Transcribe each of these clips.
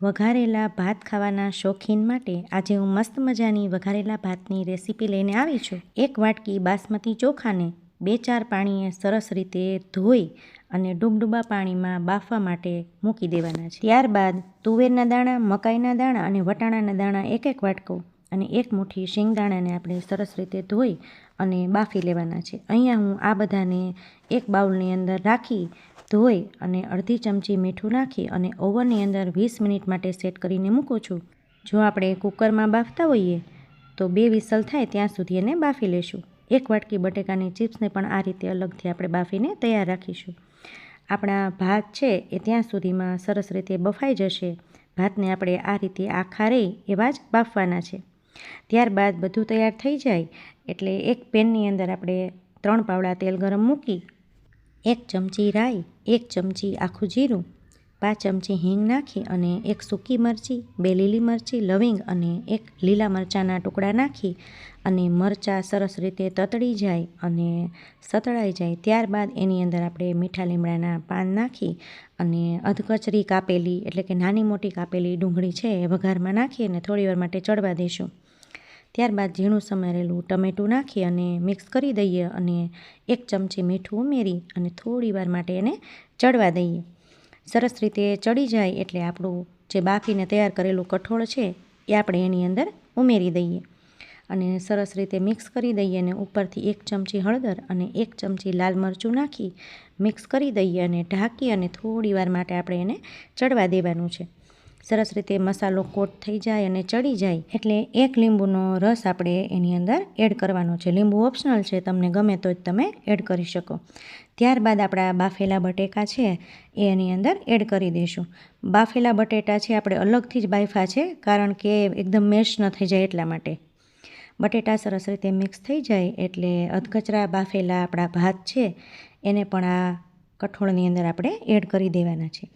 વઘારેલા ભાત ખાવાના શોખીન માટે આજે હું મસ્ત મજાની વઘારેલા ભાતની રેસીપી લઈને આવી છું. એક વાટકી બાસમતી ચોખાને બે ચાર પાણીએ સરસ રીતે ધોઈ અને ડૂબડૂબા પાણીમાં બાફવા માટે મૂકી દેવાના છે. ત્યારબાદ તુવેરના દાણા, મકાઈના દાણા અને વટાણાના દાણા એક એક વાટકો અને એક મુઠ્ઠી શિંગદાણાને આપણે સરસ રીતે ધોઈ અને બાફી લેવાના છે. અહીંયા હું આ બધાને એક બાઉલની અંદર રાખી, ધોઈ અને અડધી ચમચી મીઠું નાખી અને ઓવનની અંદર વીસ મિનિટ માટે સેટ કરીને મૂકું છું. જો આપણે કુકરમાં બાફતા હોઈએ, તો બે વિસલ થાય ત્યાં સુધી એને બાફી લેશું. એક વાટકી બટેકાની ચિપ્સને પણ આ રીતે અલગથી આપણે બાફીને તૈયાર રાખીશું. આપણા ભાત છે એ ત્યાં સુધીમાં સરસ રીતે બફાઈ જશે. ભાતને આપણે આ રીતે આખા રહી એવા જ બાફવાના છે. ત્યારબાદ બધું તૈયાર થઈ જાય એટલે એક પેનની અંદર આપણે ત્રણ પાવડા તેલ ગરમ મૂકી, એક ચમચી રાઈ, એક ચમચી આખું જીરું, પાંચ ચમચી હિંગ નાખી અને એક સૂકી મરચી, બે લીલી મરચી, લવિંગ અને એક લીલા મરચાંના ટુકડા નાખી અને મરચાં સરસ રીતે તતડી જાય અને સતળાઈ જાય. ત્યારબાદ એની અંદર આપણે મીઠા લીમડાના પાન નાખી અને અધકચરી કાપેલી એટલે કે નાની મોટી કાપેલી ડુંગળી છે એ વઘારમાં નાખી અને થોડીવાર માટે ચડવા દઈશું ત્યારબાદ ઝીણું સમારેલું ટમેટું નાખી અને મિક્સ કરી દઈએ અને એક ચમચી મીઠું ઉમેરી અને થોડી વાર માટે એને ચડવા દઈએ. સરસ રીતે ચડી જાય એટલે આપણું જે બાફીને તૈયાર કરેલું કઠોળ છે, એ આપણે એની અંદર ઉમેરી દઈએ. અને સરસ રીતે મિક્સ કરી દઈએ અને ઉપરથી એક ચમચી હળદર અને એક ચમચી લાલ મરચું નાખી મિક્સ કરી દઈએ અને ઢાંકી અને થોડી વાર માટે આપણે એને ચડવા દેવાનું છે. સરસ રીતે મસાલો કોટ થઈ જાય અને ચડી જાય એટલે એક લીંબુનો રસ આપણે એની અંદર એડ કરવાનો છે. લીંબુ ઓપ્શનલ છે, તમને ગમે તો જ તમે એડ કરી શકો. ત્યારબાદ આપણા બાફેલા બટેકા છે, એ એની અંદર એડ કરી દઈશું. બાફેલા બટેટા છે, આપણે અલગથી જ બાફા છે, કારણ કે એકદમ મેશ ન થઈ જાય એટલા માટે. બટેટા સરસ રીતે મિક્સ થઈ જાય એટલે અધકચરા બાફેલા આપણા ભાત છે, એને પણ આ કઠોળની અંદર આપણે એડ કરી દેવાના છે.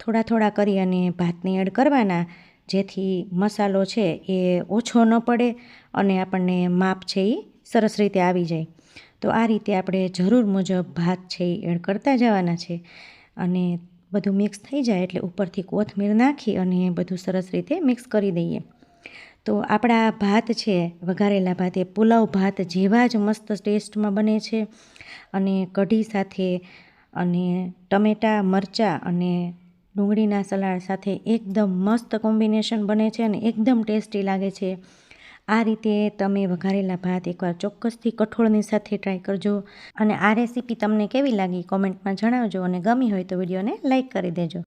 થોડા થોડા કરી અને ભાતને એડ કરવાના, જેથી મસાલો છે એ ઓછો ન પડે અને આપણને માપ છે એ સરસ રીતે આવી જાય. તો આ રીતે આપણે જરૂર મુજબ ભાત છે એ એડ કરતા જવાના છે અને બધું મિક્સ થઈ જાય એટલે ઉપરથી કોથમીર નાખી અને બધું સરસ રીતે મિક્સ કરી દઈએ. તો આપણા ભાત છે, વઘારેલા ભાત, એ પુલાવ ભાત જેવા જ મસ્ત ટેસ્ટમાં બને છે અને કઢી સાથે અને ટમેટાં, મરચાં અને ડુંગળીના સલાડ સાથે એકદમ મસ્ત કોમ્બિનેશન બને છે અને એકદમ ટેસ્ટી લાગે છે. આ રીતે તમે વઘારેલા ભાત એકવાર ચોક્કસથી કઠોળની સાથે ટ્રાય કરજો અને આ રેસીપી તમને કેવી લાગી કોમેન્ટમાં જણાવજો અને ગમી હોય તો વિડીયોને લાઇક કરી દેજો.